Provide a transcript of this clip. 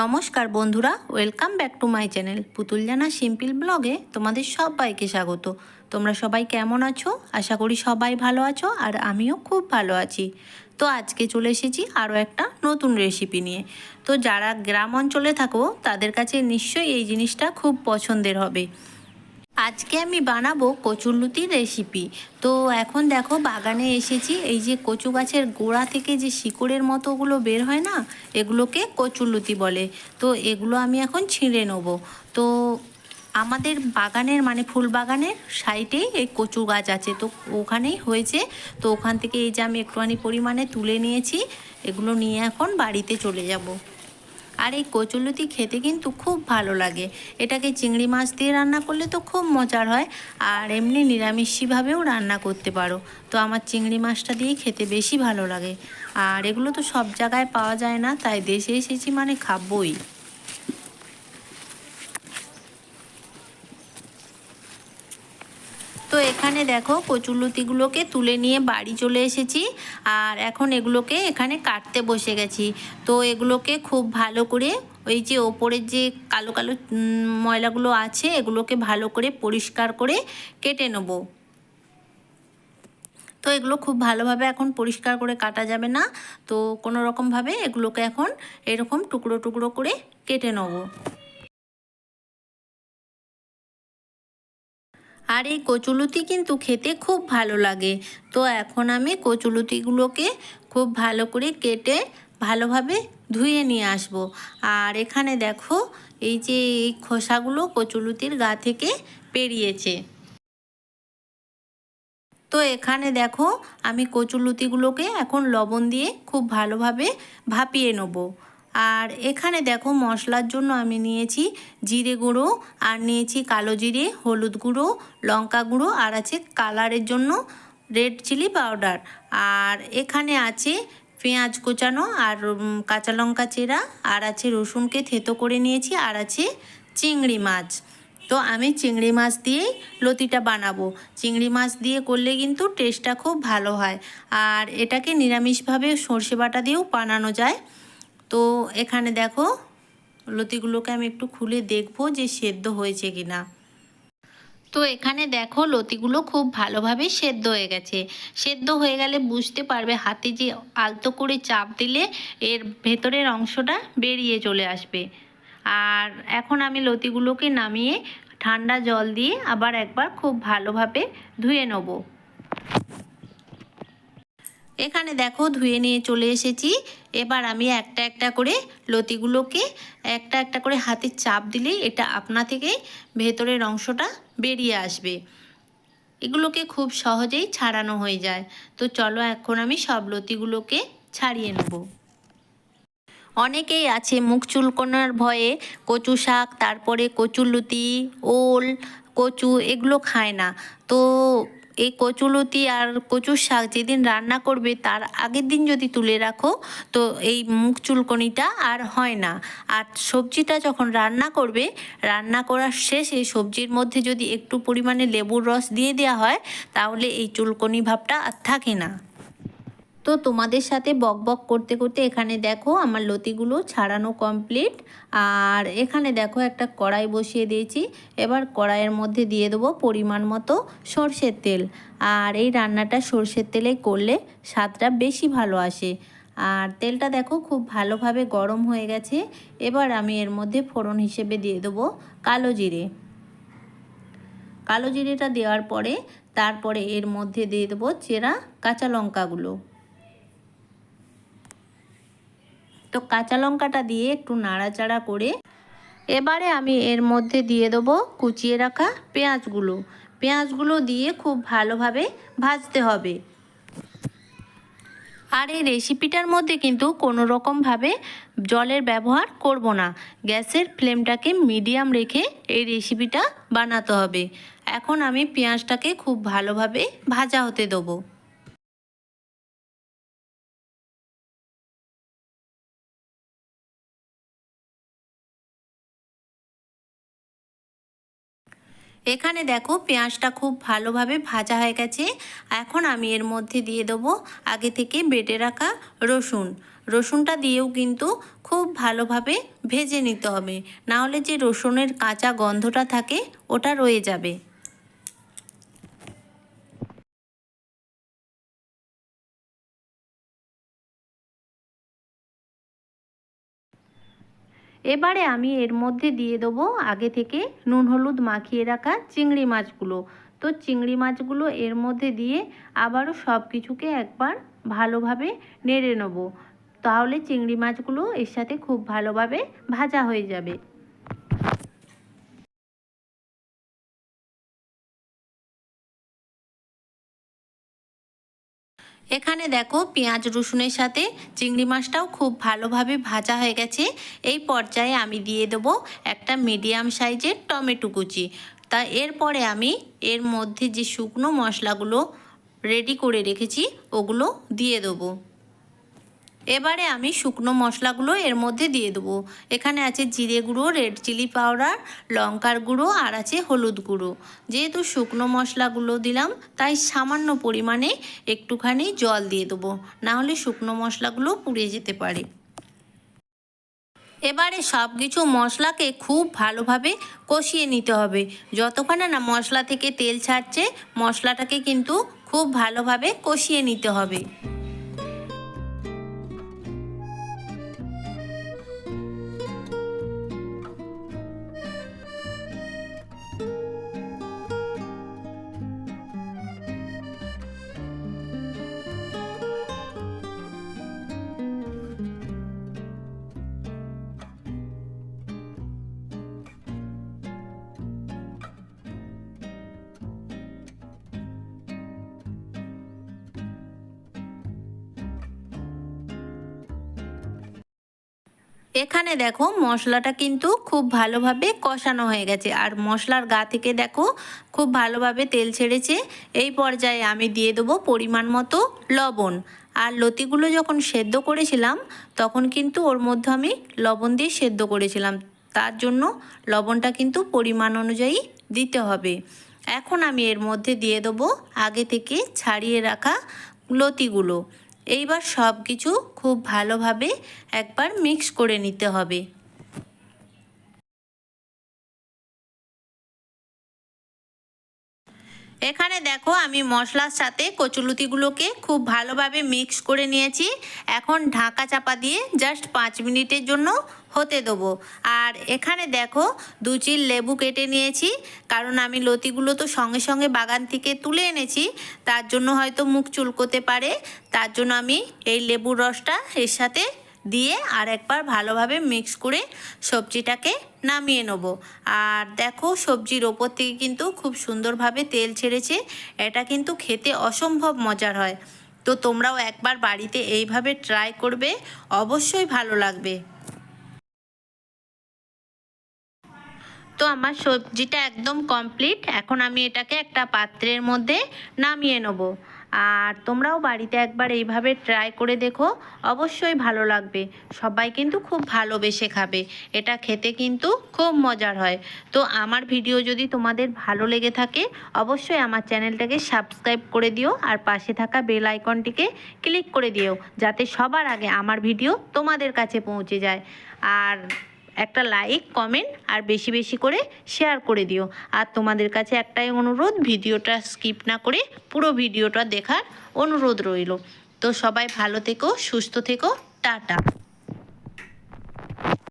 নমস্কার বন্ধুরা welcome back to my channel Putul Jana simple ব্লগে তোমাদের সবাইকে স্বাগত। তোমরা সবাই কেমন আছো? আশা করি সবাই ভালো আছো আর আমিও খুব ভালো আছি। তো আজকে চলে এসেছি আরও একটা নতুন রেসিপি নিয়ে। তো যারা গ্রাম অঞ্চলে থাকো, তাদের কাছে নিশ্চয়ই এই জিনিসটা খুব পছন্দের হবে। আজকে আমি বানাবো কচুরলুতির রেসিপি তো এখন দেখো বাগানে এসেছি, এই যে কচু গাছের গোড়া থেকে যে শিকড়ের মতোগুলো বের হয় না, এগুলোকে কচুরলুতি বলে। তো এগুলো আমি এখন ছিঁড়ে নেব। তো আমাদের বাগানের মানে ফুল বাগানের সাইডেই এই কচু গাছ আছে, তো ওখানেই হয়েছে। তো ওখান থেকে এই যে আমি একটুখানি পরিমাণে তুলে নিয়েছি, এগুলো নিয়ে এখন বাড়িতে চলে যাব। আর এই কচুলতি খেতে কিন্তু খুব ভালো লাগে। এটাকে চিংড়ি মাছ দিয়ে রান্না করলে তো খুব মজার হয়, আর এমনি নিরামিষভাবেও রান্না করতে পারো। তো আমার চিংড়ি মাছটা দিয়ে খেতে বেশি ভালো লাগে। আর এগুলো তো সব জায়গায় পাওয়া যায় না, তাই দেশে এসেছি মানে খাবই। তো এখানে দেখো কচুলতিগুলোকে তুলে নিয়ে বাড়ি চলে এসেছি। আর এখন এগুলোকে এখানে কাটতে বসে গেছি। তো এগুলোকে খুব ভালো করে ওই যে ওপরের যে কালো কালো ময়লাগুলো আছে, এগুলোকে ভালো করে পরিষ্কার করে কেটে নেব। তো এগুলো খুব ভালোভাবে এখন পরিষ্কার করে কাটা যাবে না। তো কোনো রকমভাবে এগুলোকে এখন এরকম টুকরো টুকরো করে কেটে নেব। আর এই কচুলুতি কিন্তু খেতে খুব ভালো লাগে। তো এখন আমি কচুলুতিগুলোকে খুব ভালো করে কেটে ভালোভাবে ধুয়ে নিয়ে আসব। আর এখানে দেখো, এই যে এই খোসাগুলো কচুলুতির গা থেকে পেরিয়েছে। তো এখানে দেখো, আমি কচুলুতিগুলোকে এখন লবণ দিয়ে খুব ভালোভাবে ভাপিয়ে নেব। আর এখানে দেখো মশলার জন্য আমি নিয়েছি জিরে গুঁড়ো আর নিয়েছি কালো জিরে, হলুদ গুঁড়ো, লঙ্কা গুঁড়ো আর আছে কালারের জন্য রেড চিলি পাউডার। আর এখানে আছে পেঁয়াজ কোচানো আর কাঁচা লঙ্কা চেরা আর আছে রসুনকে থেতো করে নিয়েছি আর আছে চিংড়ি মাছ। তো আমি চিংড়ি মাছ দিয়েই লতিটা বানাবো। চিংড়ি মাছ দিয়ে করলে কিন্তু টেস্টটা খুব ভালো হয়। আর এটাকে নিরামিষভাবে সর্ষে বাটা দিয়েও বানানো যায়। তো এখানে দেখো লতিগুলোকে আমি একটু খুলে দেখব যে সেদ্ধ হয়েছে কি না তো এখানে দেখো লতিগুলো খুব ভালোভাবে সেদ্ধ হয়ে গেছে। সেদ্ধ হয়ে গেলে বুঝতে পারবে হাতে যে আলতো করে চাপ দিলে এর ভেতরের অংশটা বেরিয়ে চলে আসবে। আর এখন আমি লতিগুলোকে নামিয়ে ঠান্ডা জল দিয়ে আবার একবার খুব ভালোভাবে ধুয়ে নেব। এখানে দেখো ধুয়ে নিয়ে চলে এসেছি। এবার আমি একটা একটা করে লতিগুলোকে একটা একটা করে হাতে চাপ দিলেই এটা আপনা থেকেই ভেতরের অংশটা বেরিয়ে আসবে। এগুলোকে খুব সহজেই ছাড়ানো হয়ে যায়। তো চলো এখন আমি সব লতিগুলোকে ছাড়িয়ে নেব। অনেকেই আছে মুখ চুলকোনার ভয়ে কচু শাক, তারপরে কচুলুতি ওল, কচু এগুলো খায় না। তো এই কচুলতি আর কচুর শাক যেদিন রান্না করবে, তার আগের দিন যদি তুলে রাখো, তো এই মুখ চুলকনিটা আর হয় না। আর সবজিটা যখন রান্না করবে, রান্না করার শেষে সবজির মধ্যে যদি একটু পরিমাণে লেবুর রস দিয়ে দেওয়া হয়, তাহলে এই চুলকনি ভাবটা আর থাকে না। তো তোমাদের সাথে বক বক করতে করতে এখানে দেখো আমার লতিগুলো ছাড়ানো কমপ্লিট আর এখানে দেখো একটা কড়াই বসিয়ে দিয়েছি। এবার কড়াইয়ের মধ্যে দিয়ে দেবো পরিমাণ মতো সর্ষের তেল। আর এই রান্নাটা সর্ষের তেলে করলে স্বাদটা বেশি ভালো আসে। আর তেলটা দেখো খুব ভালোভাবে গরম হয়ে গেছে। এবার আমি এর মধ্যে ফোড়ন হিসেবে দিয়ে দেবো কালো জিরে। কালো জিরেটা দেওয়ার পরে তারপরে এর মধ্যে দিয়ে দেবো চেরা কাঁচা লঙ্কাগুলো। তো কাঁচা লঙ্কাটা দিয়ে একটু নাড়াচাড়া করে এবারে আমি এর মধ্যে দিয়ে দেবো কুচিয়ে রাখা পেঁয়াজগুলো। পেঁয়াজগুলো দিয়ে খুব ভালোভাবে ভাজতে হবে। আর এই রেসিপিটার মধ্যে কিন্তু কোনো রকমভাবে জলের ব্যবহার করব না। গ্যাসের ফ্লেমটাকে মিডিয়াম রেখে এই রেসিপিটা বানাতে হবে। এখন আমি পেঁয়াজটাকে খুব ভালোভাবে ভাজা হতে দেবো। এখানে দেখো পেঁয়াজটা খুব ভালোভাবে ভাজা হয়ে গেছে। এখন আমি এর মধ্যে দিয়ে দেবো আগে থেকে বেটে রাখা রসুন। রসুনটা দিয়েও কিন্তু খুব ভালোভাবে ভেজে নিতে হবে। নাহলে যে রসুনের কাঁচা গন্ধটা থাকে, ওটা রয়ে যাবে। এবারে আমি এর মধ্যে দিয়ে দেবো আগে থেকে নুন, হলুদ মাখিয়ে রাখা চিংড়ি মাছগুলো। তো চিংড়ি মাছগুলো এর মধ্যে দিয়ে আবারও সব কিছুকে একবার ভালোভাবে নেড়ে নেব। তাহলে চিংড়ি মাছগুলো এর সাথে খুব ভালোভাবে ভাজা হয়ে যাবে। এখানে দেখো পেঁয়াজ রসুনের সাথে চিংড়ি মাছটাও খুব ভালোভাবে ভাজা হয়ে গেছে। এই পর্যায়ে আমি দিয়ে দেবো একটা মিডিয়াম সাইজের টমেটো কুচি। তা এরপরে আমি এর মধ্যে যে শুকনো মশলাগুলো রেডি করে রেখেছি, ওগুলো দিয়ে দেবো। এবারে আমি শুকনো মশলাগুলো এর মধ্যে দিয়ে দেবো। এখানে আছে জিরে গুঁড়ো রেড চিলি পাউডার লঙ্কার গুঁড়ো আর আছে হলুদ গুঁড়ো। যেহেতু শুকনো মশলাগুলো দিলাম, তাই সামান্য পরিমাণে একটুখানি জল দিয়ে দেবো। নাহলে শুকনো মশলাগুলো পুড়ে যেতে পারে। এবারে সব কিছু মশলাকে খুব ভালোভাবে কষিয়ে নিতে হবে। যতক্ষণে না মশলা থেকে তেল ছাড়ছে, মশলাটাকে কিন্তু খুব ভালোভাবে কষিয়ে নিতে হবে। এখানে দেখো মশলাটা কিন্তু খুব ভালোভাবে কষানো হয়ে গেছে। আর মশলার গা থেকে দেখো খুব ভালোভাবে তেল ছেড়েছে। এই পর্যায়ে আমি দিয়ে দেবো পরিমাণ মতো লবণ। আর লতিগুলো যখন সেদ্ধ করেছিলাম, তখন কিন্তু ওর মধ্যে আমি লবণ দিয়ে সেদ্ধ করেছিলাম। তার জন্য লবণটা কিন্তু পরিমাণ অনুযায়ী দিতে হবে। এখন আমি এর মধ্যে দিয়ে দেবো আগে থেকে ছাড়িয়ে রাখা লতিগুলো। এইবার সব কিছু খুব ভালোভাবে একবার মিক্স করে নিতে হবে। এখানে দেখো আমি মশলার সাথে কচুলুতিগুলোকে খুব ভালোভাবে মিক্স করে নিয়েছি। এখন ঢাকা চাপা দিয়ে জাস্ট পাঁচ মিনিটের জন্য হতে দেবো। আর এখানে দেখো দু চিল লেবু কেটে নিয়েছি, কারণ আমি লতিগুলো তো সঙ্গে সঙ্গে বাগান থেকে তুলে এনেছি, তার জন্য হয়তো মুখ চুলকোতে পারে। তার জন্য আমি এই লেবুর রসটা এর সাথে দিয়ে আর একবার ভালোভাবে মিক্স করে সবজিটাকে নামিয়ে নেব। আর দেখো সবজির ওপর থেকে কিন্তু খুব সুন্দরভাবে তেল ছেড়েছে, এটা কিন্তু খেতে অসম্ভব মজার হয়। তো তোমরাও একবার বাড়িতে এইভাবে ট্রাই করবে, অবশ্যই ভালো লাগবে। তো আমার সবজিটা একদম কমপ্লিট এখন আমি এটাকে একটা পাত্রের মধ্যে নামিয়ে নেব। আর তোমরাও বাড়িতে একবার এইভাবে ট্রাই করে দেখো, অবশ্যই ভালো লাগবে। সবাই কিন্তু খুব ভালোবেসে খাবে। এটা খেতে কিন্তু খুব মজার হয়। তো আমার ভিডিও যদি তোমাদের ভালো লেগে থাকে, অবশ্যই আমার চ্যানেলটাকে সাবস্ক্রাইব করে দিও আর পাশে থাকা বেল আইকনটিকে ক্লিক করে দিও, যাতে সবার আগে আমার ভিডিও তোমাদের কাছে পৌঁছে যায়। আর একটা লাইক কমেন্ট আর বেশি বেশি করে শেয়ার করে দিও। আর তোমাদের কাছে একটাই অনুরোধ, ভিডিওটা স্কিপ না করে পুরো ভিডিওটা দেখার অনুরোধ রইল। তো সবাই ভালো থেকো, সুস্থ থেকো, টাটা।